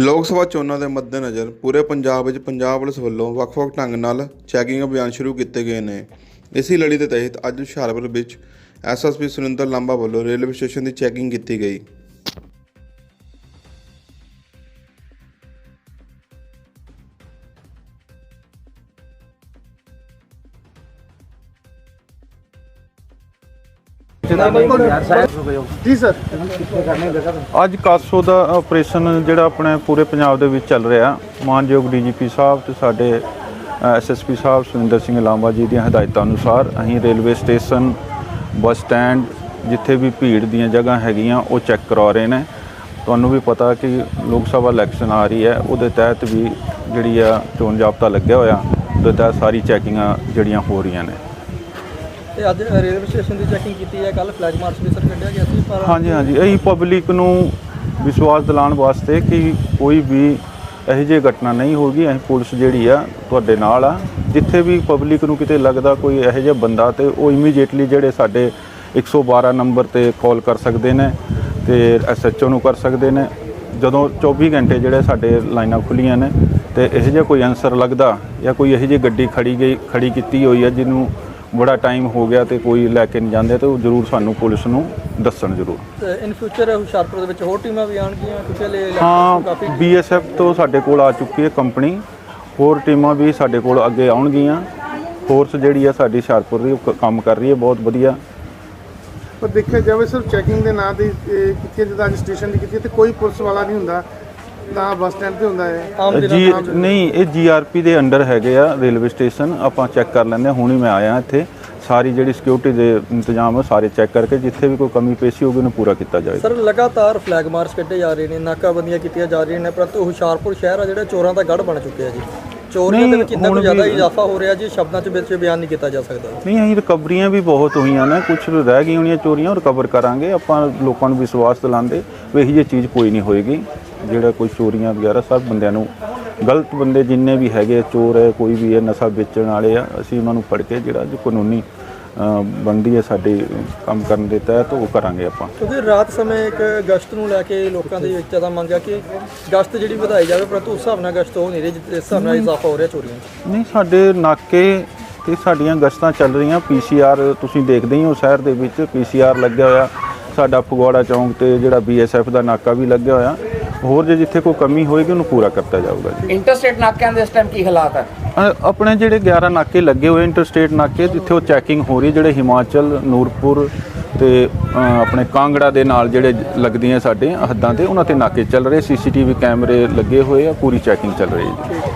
ਲੋਕ ਸਭਾ ਚੋਣਾਂ ਦੇ ਮੱਦੇਨਜ਼ਰ ਪੂਰੇ ਪੰਜਾਬ ਵਿੱਚ ਪੰਜਾਬ ਪੁਲਿਸ ਵੱਲੋਂ ਵੱਖ-ਵੱਖ ਢੰਗ ਨਾਲ ਚੈਕਿੰਗ ਅਭਿਆਨ ਸ਼ੁਰੂ ਕੀਤੇ ਗਏ ਨੇ। ਇਸੇ ਲੜੀ ਦੇ ਤਹਿਤ ਅੱਜ ਹੁਸ਼ਿਆਰਪੁਰ ਵਿੱਚ ਐਸਐਸਪੀ ਸੁਰਿੰਦਰ ਲਾਂਬਾ ਵੱਲੋਂ ਰੇਲਵੇ ਸਟੇਸ਼ਨ ਦੀ ਚੈਕਿੰਗ ਕੀਤੀ ਗਈ। ਜੀ ਸਰ। ਅੱਜ ਕਾਸੋ ਦਾ ਆਪਰੇਸ਼ਨ ਜਿਹੜਾ ਆਪਣੇ ਪੂਰੇ ਪੰਜਾਬ ਦੇ ਵਿੱਚ ਚੱਲ ਰਿਹਾ ਮਾਨਯੋਗ ਡੀਜੀਪੀ ਸਾਹਿਬ ਤੇ ਸਾਡੇ ਐਸਐਸਪੀ ਸਾਹਿਬ ਸੁਰਿੰਦਰ ਸਿੰਘ ਲਾਂਬਾ ਜੀ ਦੀਆਂ ਹਦਾਇਤਾਂ ਅਨੁਸਾਰ ਅਸੀਂ ਰੇਲਵੇ ਸਟੇਸ਼ਨ ਬੱਸ ਸਟੈਂਡ ਜਿੱਥੇ ਵੀ ਭੀੜ ਦੀਆਂ ਜਗ੍ਹਾ ਹੈਗੀਆਂ ਉਹ ਚੈੱਕ ਕਰਵਾ ਰਹੇ ਨੇ। ਤੁਹਾਨੂੰ ਵੀ ਪਤਾ ਕਿ ਲੋਕ ਸਭਾ ਇਲੈਕਸ਼ਨ ਆ ਰਹੀ ਹੈ ਉਹਦੇ ਤਹਿਤ ਵੀ ਜਿਹੜੀ ਆ ਚੋਣ ਜਾਬਤਾ ਲੱਗਿਆ ਹੋਇਆ ਉਹਦੇ ਤਹਿਤ ਸਾਰੀ ਚੈਕਿੰਗਾਂ ਜਿਹੜੀਆਂ ਹੋ ਰਹੀਆਂ ਨੇ। ਤੇ ਅੱਜ ਰੇਲਵੇ ਸਟੇਸ਼ਨ ਦੀ ਚੈਕਿੰਗ ਕੀਤੀ ਹੈ ਕੱਲ ਫਲੈਗ ਮਾਰਚ ਵੀ ਸਰ ਕੱਢਿਆ ਗਿਆ ਸੀ, ਪਰ ਹਾਂਜੀ ਹਾਂਜੀ। ਇਹੀ ਪਬਲਿਕ ਨੂੰ ਵਿਸ਼ਵਾਸ ਦਿਲਾਉਣ ਵਾਸਤੇ ਕਿ ਕੋਈ ਵੀ ਇਹੋ ਜਿਹੀ ਘਟਨਾ ਨਹੀਂ ਹੋਗੀ ਅਸੀਂ ਪੁਲਿਸ ਜਿਹੜੀ ਆ, ਤੁਹਾਡੇ ਨਾਲ ਆ। ਜਿੱਥੇ ਵੀ ਪਬਲਿਕ ਨੂੰ ਕਿਤੇ ਲੱਗਦਾ ਕੋਈ ਇਹੋ ਜਿਹਾ ਬੰਦਾ ਤੇ ਉਹ ਇਮੀਡੀਏਟਲੀ ਜਿਹੜੇ ਸਾਡੇ 112 ਨੰਬਰ ਤੇ ਕਾਲ ਕਰ ਸਕਦੇ ਨੇ ਤੇ ਐਸਐਚਓ ਨੂੰ ਕਰ ਸਕਦੇ ਨੇ। ਜਦੋਂ 24 ਘੰਟੇ ਜਿਹੜੇ ਸਾਡੇ ਲਾਈਨਾਂ ਖੁੱਲੀਆਂ ਨੇ ਤੇ ਇਹੋ ਜਿਹਾ ਕੋਈ ਆਨਸਰ ਲੱਗਦਾ ਜਾਂ ਕੋਈ ਇਹੋ ਜਿਹੀ ਗੱਡੀ ਖੜੀ ਗਈ, ਖੜੀ ਕੀਤੀ ਹੋਈ ਹੈ ਜਿਹਨੂੰ ਬੜਾ ਟਾਈਮ ਹੋ ਗਿਆ ਤੇ ਕੋਈ ਲੈ ਕੇ ਨਹੀਂ ਜਾਂਦੇ ਤੇ ਉਹ ਜ਼ਰੂਰ ਸਾਨੂੰ ਪੁਲਿਸ ਨੂੰ ਦੱਸਣ ਜ਼ਰੂਰ। ਇਨ ਫਿਊਚਰ ਹੁਸ਼ਿਆਰਪੁਰ ਦੇ ਵਿੱਚ ਹੋਰ ਟੀਮਾਂ ਵੀ ਆਉਣਗੀਆਂ? ਕਿਉਂਕਿ election ਹਾਂ ਬੀਐਸਐਫ ਤੋਂ ਸਾਡੇ ਕੋਲ ਆ ਚੁੱਕੀ ਹੈ ਕੰਪਨੀ ਹੋਰ ਟੀਮਾਂ ਵੀ ਸਾਡੇ ਕੋਲ ਅੱਗੇ ਆਉਣਗੀਆਂ। ਫੋਰਸ ਜਿਹੜੀ ਆ ਸਾਡੀ ਹੁਸ਼ਿਆਰਪੁਰ ਦੀ ਉਹ ਕੰਮ ਕਰ ਰਹੀ ਹੈ ਬਹੁਤ ਵਧੀਆ। ਪਰ ਦੇਖਿਆ ਜਾਵੇ ਸਿਰਫ ਚੈਕਿੰਗ ਦੇ ਨਾਂ ਤੇ ਕੀਤੀ ਜਿੱਦਾਂ ਅੱਜ ਸਟੇਸ਼ਨ ਦੀ ਕੀਤੀ ਤੇ ਕੋਈ ਪੁਲਿਸ ਵਾਲਾ ਨਹੀਂ ਹੁੰਦਾ। ਤਾਂ ਬੱਸ ਸਟੈਂਡ ਤੇ ਹੁੰਦਾ ਹੈ। ਆਮ ਜੀ ਨਹੀਂ ਇਹ ਜੀਆਰਪੀ ਦੇ ਅੰਡਰ ਹੈਗੇ ਆ ਰੇਲਵੇ ਸਟੇਸ਼ਨ। ਆਪਾਂ ਚੈੱਕ ਕਰ ਲੈਂਦੇ ਹਾਂ। ਹੁਣੀ ਮੈਂ ਆਇਆ ਇੱਥੇ। ਸਾਰੀ ਜਿਹੜੀ ਸਿਕਿਉਰਿਟੀ ਦੇ ਇੰਤਜ਼ਾਮ ਆ ਸਾਰੇ ਚੈੱਕ ਕਰਕੇ ਜਿੱਥੇ ਵੀ ਕੋਈ ਕਮੀ ਪੇਸ਼ੀ ਹੋਊਗੀ ਉਹਨੂੰ ਪੂਰਾ ਕੀਤਾ ਜਾਏਗਾ। ਸਰ ਲਗਾਤਾਰ ਫਲੈਗ ਮਾਰਚ ਕੱਢੇ ਜਾ ਰਹੇ ਨੇ ਨਾਕਾਬੰਦੀਆਂ ਕੀਤੀਆਂ ਜਾ ਰਹੀਆਂ ਨੇ ਪਰੰਤੂ ਹੁਸ਼ਿਆਰਪੁਰ ਸ਼ਹਿਰ ਆ ਜਿਹੜਾ ਚੋਰਾਂ ਦਾ ਗੜ ਬਣ ਚੁੱਕਿਆ ਜੀ। ਚੋਰੀਆਂ ਦੇ ਵਿੱਚ ਇੰਨਾ ਕੁ ਜ਼ਿਆਦਾ ਇਜ਼ਾਫਾ ਹੋ ਰਿਹਾ ਜੀ ਸ਼ਬਦਾਂ 'ਚ ਵਿੱਚ ਬਿਆਨ ਨਹੀਂ ਕੀਤਾ ਜਾ ਸਕਦਾ। ਨਹੀਂ ਅਸੀਂ ਰਿਕਵਰੀਆਂ ਵੀ ਬਹੁਤ ਹੋਈਆਂ ਨੇ। ਕੁਝ ਰਹਿ ਗਈਆਂ ਹੋਣੀਆਂ ਚੋਰੀਆਂ ਰਿਕਵਰ ਕਰਾਂਗੇ। ਆਪਾਂ ਲੋਕਾਂ ਨੂੰ ਵਿਸ਼ਵਾਸ ਦਿਲਾਉਂਦੇ ਵੀ ਇਹੀ ਚੀਜ਼ ਕੋਈ ਨਹੀਂ ਹੋਏਗੀ। ਜਿਹੜਾ ਕੋਈ ਚੋਰੀਆਂ ਵਗੈਰਾ ਸਭ ਬੰਦਿਆਂ ਨੂੰ ਗਲਤ ਬੰਦੇ ਜਿੰਨੇ ਵੀ ਹੈਗੇ ਚੋਰ ਹੈ ਕੋਈ ਵੀ ਹੈ ਨਸ਼ਾ ਵੇਚਣ ਵਾਲੇ ਆ ਅਸੀਂ ਉਹਨਾਂ ਨੂੰ ਫੜ ਕੇ ਜਿਹੜਾ ਜੋ ਕਾਨੂੰਨੀ ਅ, ਬਣਦੀ ਹੈ ਸਾਡੇ ਕੰਮ ਕਰਨ ਦੇ ਤਹਿਤ ਉਹ ਕਰਾਂਗੇ ਆਪਾਂ। ਕਿਉਂਕਿ ਰਾਤ ਸਮੇਂ ਇੱਕ ਗਸ਼ਤ ਨੂੰ ਲੈ ਕੇ ਲੋਕਾਂ ਦੇ ਵਿੱਚ ਜ਼ਿਆਦਾ ਮੰਗਿਆ ਕਿ ਗਸ਼ਤ ਜਿਹੜੀ ਵਧਾਈ ਜਾਵੇ ਪਰੰਤੂ ਉਸ ਹਿਸਾਬ ਨਾਲ ਗਸ਼ਤ ਹੋ ਨਹੀਂ ਰਹੀ ਜਿਸ ਹਿਸਾਬ ਨਾਲ ਇਜ਼ਾਫਾ ਹੋ ਰਿਹਾ ਚੋਰੀਆਂ ਨਹੀਂ ਸਾਡੇ ਨਾਕੇ ਤੇ ਸਾਡੀਆਂ ਗਸ਼ਤਾਂ ਚੱਲ ਰਹੀਆਂ ਪੀਸੀਆਰ ਤੁਸੀਂ ਦੇਖਦੇ ਹੀ ਹੋ ਸ਼ਹਿਰ ਦੇ ਵਿੱਚ ਪੀਸੀਆਰ ਲੱਗਿਆ ਹੋਇਆ ਸਾਡਾ ਫਗਵਾੜਾ ਚੌਂਕ ਤੇ ਜਿਹੜਾ ਬੀਐਸਐਫ ਦਾ ਨਾਕਾ ਵੀ ਲੱਗਿਆ ਹੋਇਆ। ਹੋਰ ਜੇ ਜਿੱਥੇ ਕੋਈ ਕਮੀ ਹੋਏਗੀ ਉਹਨੂੰ ਪੂਰਾ ਕਰਤਾ ਜਾਊਗਾ ਜੀ। ਇੰਟਰਸਟੇਟ ਨਾਕਿਆਂ ਦੇ ਇਸ ਟਾਈਮ ਕੀ ਹਾਲਾਤ ਹੈ ਅ- ਆਪਣੇ ਜਿਹੜੇ 11 ਨਾਕੇ ਲੱਗੇ ਹੋਏ ਇੰਟਰਸਟੇਟ ਨਾਕੇ ਜਿੱਥੇ ਉਹ ਚੈਕਿੰਗ ਹੋ ਰਹੀ ਜਿਹੜੇ ਹਿਮਾਚਲ ਨੂਰਪੁਰ ਤੇ ਅ, ਆਪਣੇ ਕਾਂਗੜਾ ਦੇ ਨਾਲ ਜਿਹੜੇ ਲੱਗਦੀਆਂ ਸਾਡੇ ਹੱਦਾਂ ਤੇ ਉਹਨਾਂ ਤੇ ਨਾਕੇ ਚੱਲ ਰਹੇ ਸੀਸੀਟੀਵੀ ਕੈਮਰੇ ਲੱਗੇ ਹੋਏ ਆ ਪੂਰੀ ਚੈਕਿੰਗ ਚੱਲ ਰਹੀ ਹੈ ਜੀ।